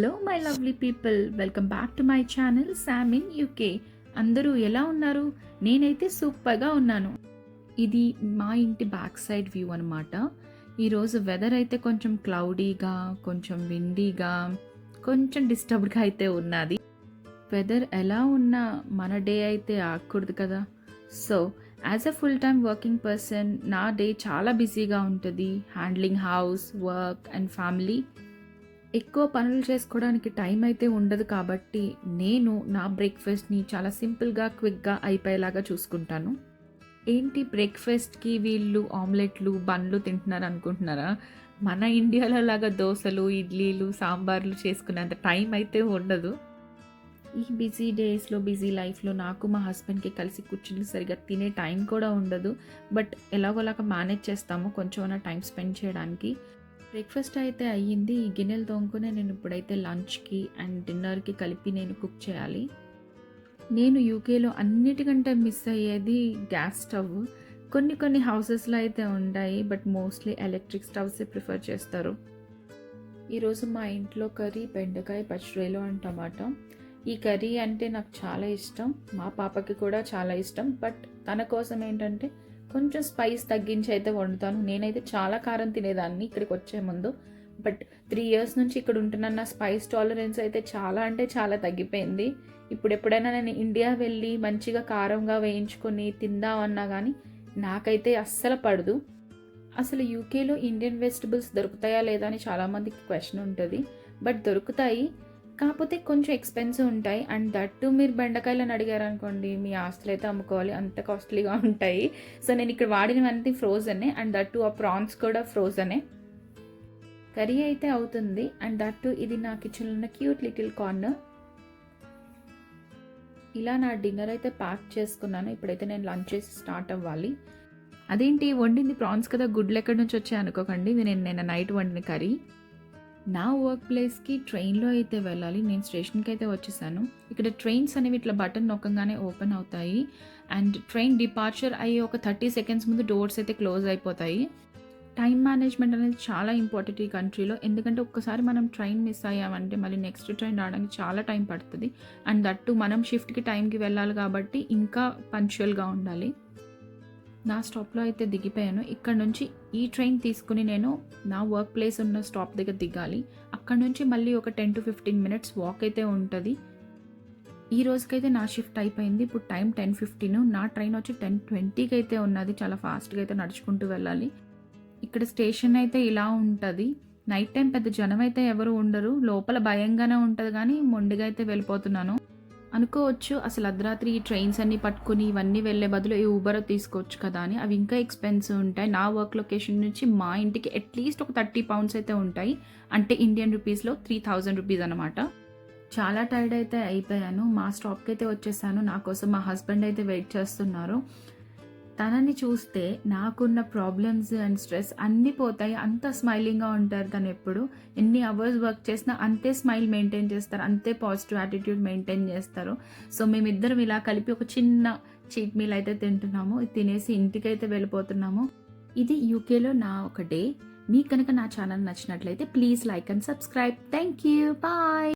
Hello my lovely people welcome back to my channel Sam in UK అందరూ ఎలా ఉన్నారు? నేనైతే సూపర్గా ఉన్నాను. ఇది మా ఇంటి బ్యాక్ సైడ్ వ్యూ అనమాట ఈరోజు వెదర్ అయితే కొంచెం క్లౌడీగా కొంచెం విండీగా కొంచెం డిస్టర్బ్డ్గా అయితే ఉన్నది. వెదర్ ఎలా ఉన్నా మన డే అయితే ఆగకూడదు కదా. So as a full time working person నా డే చాలా బిజీగా ఉంటుంది. Handling house work and family ఎక్కువ పనులు చేసుకోవడానికి టైం అయితే ఉండదు కాబట్టి నేను నా బ్రేక్ఫాస్ట్ని చాలా సింపుల్గా క్విక్గా అయిపోయేలాగా చూసుకుంటాను. ఏంటి బ్రేక్ఫాస్ట్కి వీళ్ళు ఆమ్లెట్లు బండ్లు తింటున్నారు అనుకుంటున్నారా? మన ఇండియాలో లాగా దోశలు ఇడ్లీలు సాంబార్లు చేసుకునేంత టైం అయితే ఉండదు. ఈ బిజీ డేస్లో బిజీ లైఫ్లో నాకు మా హస్బెండ్కి కలిసి కూర్చుని సరిగా తినే టైం కూడా ఉండదు. బట్ ఎలాగోలాగా మేనేజ్ చేస్తాము కొంచెం టైం స్పెండ్ చేయడానికి. బ్రేక్ఫాస్ట్ అయితే అయ్యింది. ఈ గిన్నెలు తోముకునే నేను ఇప్పుడైతే లంచ్కి అండ్ డిన్నర్కి కలిపి నేను కుక్ చేయాలి. నేను యూకేలో అన్నిటికంటే మిస్ అయ్యేది గ్యాస్ స్టవ్. కొన్ని కొన్ని హౌసెస్లో అయితే ఉంటాయి బట్ మోస్ట్లీ ఎలక్ట్రిక్ స్టవ్సే ప్రిఫర్ చేస్తారు. ఈరోజు మా ఇంట్లో కర్రీ బెండకాయ పచ్చిరేలు అండ్ టమాటా ఈ కర్రీ అంటే నాకు చాలా ఇష్టం. మా పాపకి కూడా చాలా ఇష్టం. బట్ తన కోసం ఏంటంటే కొంచెం స్పైస్ తగ్గించి అయితే వండుతాను. నేనైతే చాలా కారం తినేదాన్ని ఇక్కడికి వచ్చే ముందు. బట్ త్రీ ఇయర్స్ నుంచి ఇక్కడ ఉంటున్న నా స్పైస్ టాలరెన్స్ అయితే చాలా అంటే చాలా తగ్గిపోయింది. ఇప్పుడు ఎప్పుడైనా నేను ఇండియా వెళ్ళి మంచిగా కారంగా వేయించుకొని తిందామన్నా కానీ నాకైతే అస్సలు పడదు. అసలు యూకేలో ఇండియన్ వెజిటబుల్స్ దొరుకుతాయా లేదా అని చాలామందికి క్వశ్చన్ ఉంటుంది. బట్ దొరుకుతాయి. కాకపోతే కొంచెం ఎక్స్పెన్సివ్ ఉంటాయి. అండ్ దట్టు మీరు బెండకాయలను అడిగారు అనుకోండి మీ ఆస్తులు అయితే అమ్ముకోవాలి అంత కాస్ట్లీగా ఉంటాయి. సో నేను ఇక్కడ వాడినవన్నీ ఫ్రోజనే అండ్ దట్టు ఆ ప్రాన్స్ కూడా ఫ్రోజనే కర్రీ అయితే అవుతుంది. అండ్ దట్టు ఇది నా కిచెన్లో ఉన్న క్యూట్ లిటిల్ కార్నర్ ఇలా నా డిన్నర్ అయితే ప్యాక్ చేసుకున్నాను. ఇప్పుడైతే నేను లంచ్ చేసి స్టార్ట్ అవ్వాలి. అదేంటి వండింది ప్రాన్స్ కదా గుడ్లు ఎక్కడి నుంచి వచ్చాయి అనుకోకండి. నేను నిన్న నైట్ వండిన కర్రీ. నా వర్క్ ప్లేస్కి ట్రైన్లో అయితే వెళ్ళాలి. నేను స్టేషన్కి అయితే వచ్చేసాను. ఇక్కడ ట్రైన్స్ అనేవి ఇట్లా బటన్ నొక్కగానే ఓపెన్ అవుతాయి. అండ్ ట్రైన్ డిపార్చర్ అయ్యి ఒక థర్టీ సెకండ్స్ ముందు డోర్స్ అయితే క్లోజ్ అయిపోతాయి. టైం మేనేజ్మెంట్ అనేది చాలా ఇంపార్టెంట్ ఈ కంట్రీలో ఎందుకంటే ఒక్కసారి మనం ట్రైన్ మిస్ అయ్యామంటే మళ్ళీ నెక్స్ట్ ట్రైన్ రావడానికి చాలా టైం పడుతుంది. అండ్ దట్టు మనం షిఫ్ట్కి టైంకి వెళ్ళాలి కాబట్టి ఇంకా పంచువల్గా ఉండాలి. నా స్టాప్లో అయితే దిగిపోయాను. ఇక్కడ నుంచి ఈ ట్రైన్ తీసుకుని నేను నా వర్క్ ప్లేస్ ఉన్న స్టాప్ దగ్గర దిగాలి. అక్కడ నుంచి మళ్ళీ ఒక ten to fifteen minutes walk అయితే ఉంటుంది. ఈ రోజుకైతే నా షిఫ్ట్ అయిపోయింది. ఇప్పుడు టైం టెన్ ఫిఫ్టీన్. నా ట్రైన్ వచ్చి టెన్ ట్వంటీకి అయితే ఉన్నది. చాలా ఫాస్ట్గా అయితే నడుచుకుంటూ వెళ్ళాలి. ఇక్కడ స్టేషన్ అయితే ఇలా ఉంటుంది. నైట్ టైం పెద్ద జనం అయితే ఎవరు ఉండరు. లోపల భయంగానే ఉంటుంది కానీ మొండిగా అయితే వెళ్ళిపోతున్నాను. అనుకోవచ్చు అసలు అర్ధరాత్రి ఈ ట్రైన్స్ అన్ని పట్టుకుని ఇవన్నీ వెళ్ళే బదులు ఈ ఊబర్ తీసుకోవచ్చు కదా అని. అవి ఇంకా ఎక్స్పెన్సివ్ ఉంటాయి. నా వర్క్ లొకేషన్ నుంచి మా ఇంటికి అట్లీస్ట్ ఒక థర్టీ పౌండ్స్ అయితే ఉంటాయి. అంటే ఇండియన్ రూపీస్లో త్రీ థౌజండ్ రూపీస్ అనమాట చాలా టైర్డ్ అయితే అయిపోయాను. మా స్టాప్కి అయితే వచ్చేసాను. నా కోసం మా హస్బెండ్ అయితే వెయిట్ చేస్తున్నారు. తనని చూస్తే నాకున్న ప్రాబ్లమ్స్ అండ్ స్ట్రెస్ అన్నీ పోతాయి. అంత స్మైలింగ్గా ఉంటారు తను ఎప్పుడు. ఎన్ని అవర్స్ వర్క్ చేసినా అంతే స్మైల్ మెయింటైన్ చేస్తారు. అంతే పాజిటివ్ యాటిట్యూడ్ మెయింటైన్ చేస్తారు. సో మేమిద్దరం ఇలా కలిపి ఒక చిన్న చీట్ మీల్ అయితే తింటున్నాము. తినేసి ఇంటికైతే వెళ్ళిపోతున్నాము. ఇది యూకేలో నా ఒక డే మీకు కనుక నా ఛానల్ నచ్చినట్లయితే please like and subscribe thank you bye